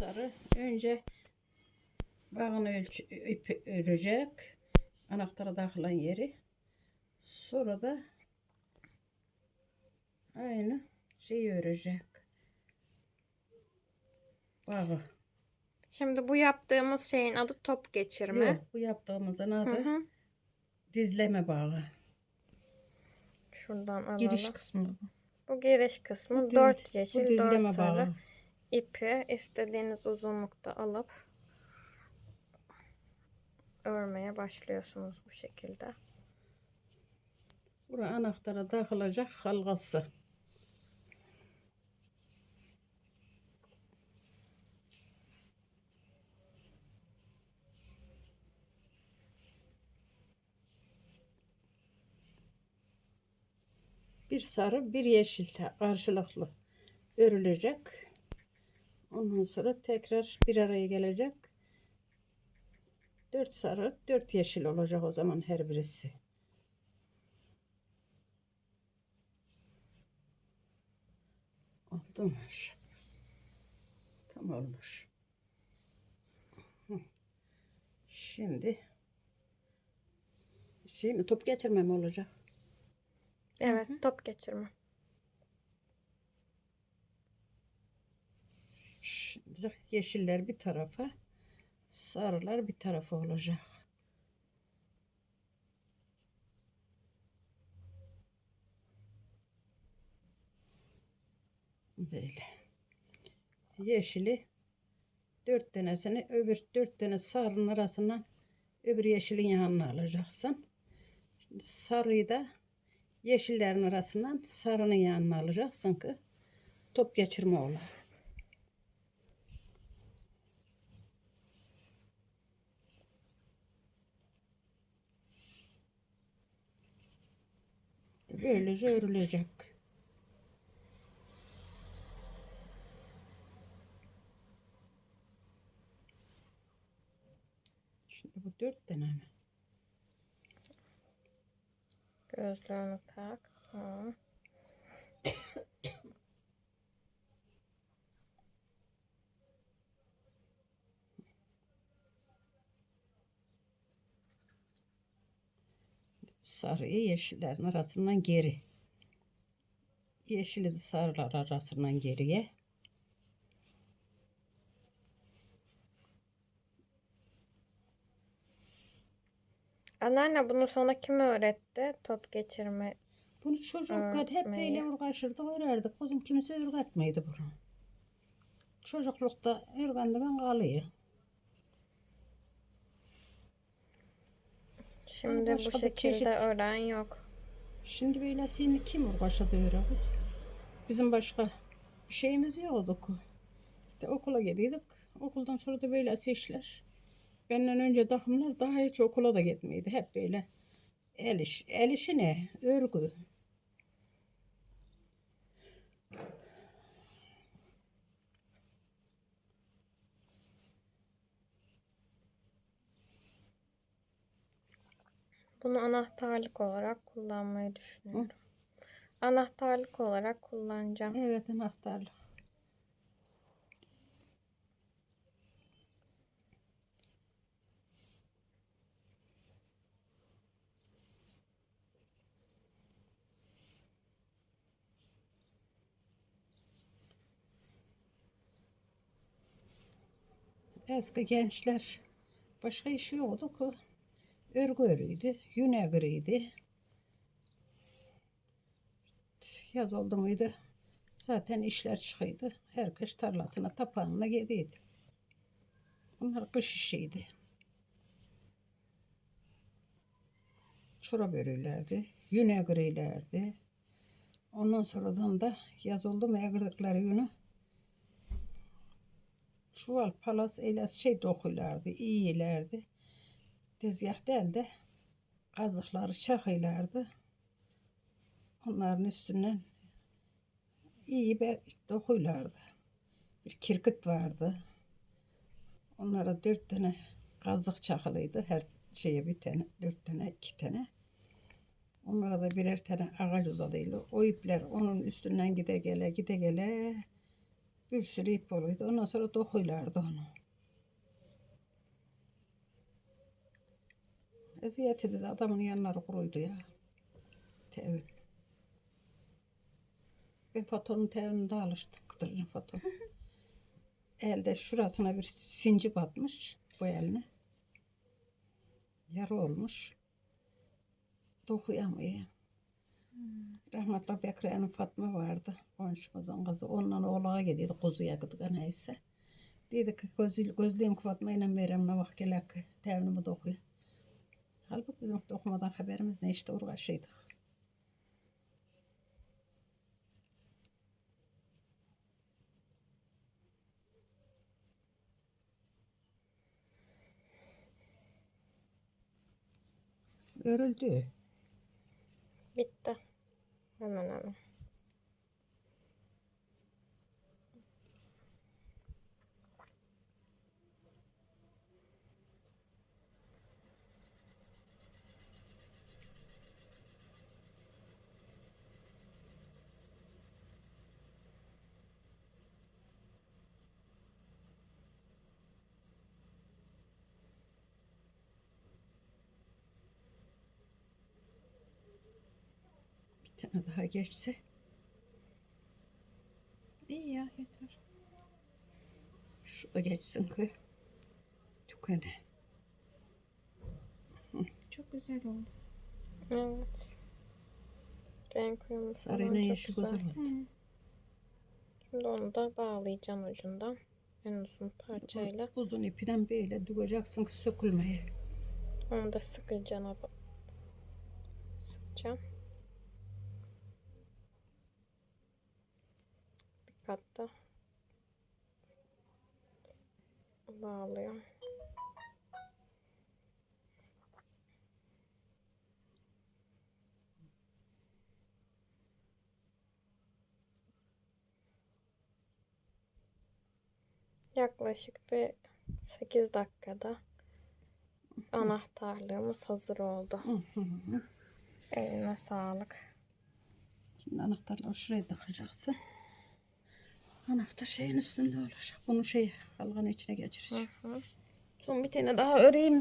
sarı. Önce bağını ölç ip örecek. Anahtara takılan yeri. Sonra da aynı şeyi örecek. Bağı. Şimdi bu yaptığımız şeyin adı top geçirme. Yok bu yaptığımızın Hı adı hı. dizleme bağı. Şuradan alalım. Giriş kısmı. Bu giriş kısmı Bu diz- 4 bu yeşil, dizleme 4 sarı bağı. İpi istediğiniz uzunlukta alıp örmeye başlıyorsunuz bu şekilde. Bura anahtara takılacak halkası. Bir sarı, bir yeşil karşılıklı örülecek. Ondan sonra tekrar bir araya gelecek. Dört sarı, dört yeşil olacak o zaman her birisi. Oldu mu? Tam olmuş. Şimdi şey mi top geçirme mi olacak? Evet, top geçirme. Şimdi yeşiller bir tarafa, sarılar bir tarafa olacak. Böyle. Yeşili dört tanesini öbür dört tane sarının arasından öbür yeşilin yanına alacaksın. Şimdi sarıyı da yeşillerin arasından sarının yanına alacaksın ki top geçirme ola. Böylece örülecek. Şimdi bu dört tane mi? Gözlüğünü tak. Hı. Sarıyı yeşillerin arasından geri. Yeşili de sarılar arasından geriye. Anneanne bunu sana kim öğretti? Top geçirme. Bunu çocukken hep böyle uğraşırdık, örerdik. Kızım kimse örgetmeydi bunu. Çocuklukta örgendiğin kalıyor. Şimdi başka bu bir şekilde çeşit. ören yok. Şimdi böyle seni kim uğraşadı kız? Bizim başka bir şeyimiz yoktu. İşte okula geliyorduk. Okuldan sonra da böyle işler. Benden önce takımlar daha hiç okula da gitmeydi. Hep böyle el, iş, el işi ne? Örgü. Bunu anahtarlık olarak kullanmayı düşünüyorum. Anahtarlık olarak kullanacağım. Evet anahtarlık. Eski gençler başka işi yoktu ki. Örgü örüydü, yün örüydü. Yaz oldu muydu? Zaten işler çıkıyordu. Herkes tarlasına, tapağına gidiyordu. Bunlar kış işiydi. Çorap örülerdi, yün örülerdi. Ondan sonradan da yaz oldu mu örgüdükleri yünü çuval, palas, elas şey dokulardı, iyilerdi. Tezgah değil de kazıkları çakıyorlardı. Onların üstünden iyi bir dokuylardı. Bir kirkit vardı. Onlara dört tane kazık çakılıydı. Her şeye bir tane, dört tane, iki tane. Onlara da birer tane ağaç uzadıydı. O ipler onun üstünden gide gele, gide gele Bir sürü ip oluyordu. Ondan sonra dokuylardı onu. Eziyet edildi. Adamın yanları kuruydu ya. Tevin. Ben Fato'nun tevininde alıştım. Kıdırcın Fato. Elde şurasına bir sinci batmış. Bu eline. Yara olmuş. Dokuyamıyor. Rahmetli Bekriye'nin Fatma vardı. Komşumuzun kızı. Onunla oğlağa gidiyordu. Kuzuya gıdık neyse. Dedi ki gözlü, gözlüyüm ki Fatma ile Meryem'le bak gelek ki tevinimi dokuyor. Halbuki bizim dokumadan haberimiz ne işte uğraşıydık. Örüldü. Bitti. Hemen hemen. Tane daha geçse. İyi ya yeter. Şu da geçsin ki. Tükene. Çok güzel oldu. Evet. Renk uyumu Sarıyla çok yeşil güzel güzel. oldu. Şimdi onu da bağlayacağım ucundan. En uzun parçayla. Uzun ipinen böyle düğeceksin ki sökülmeye. Onu da sıkacağım. abi. Sıkacağım. Katta bağlıyorum. Yaklaşık bir 8 dakikada anahtarlığımız hazır oldu. Eline sağlık. Şimdi anahtarla şuraya takacaksın. Anahtar şeyin üstünde olacak. Bunu şey halkanın içine geçireceğim. Hı. Son bir tane daha öreyim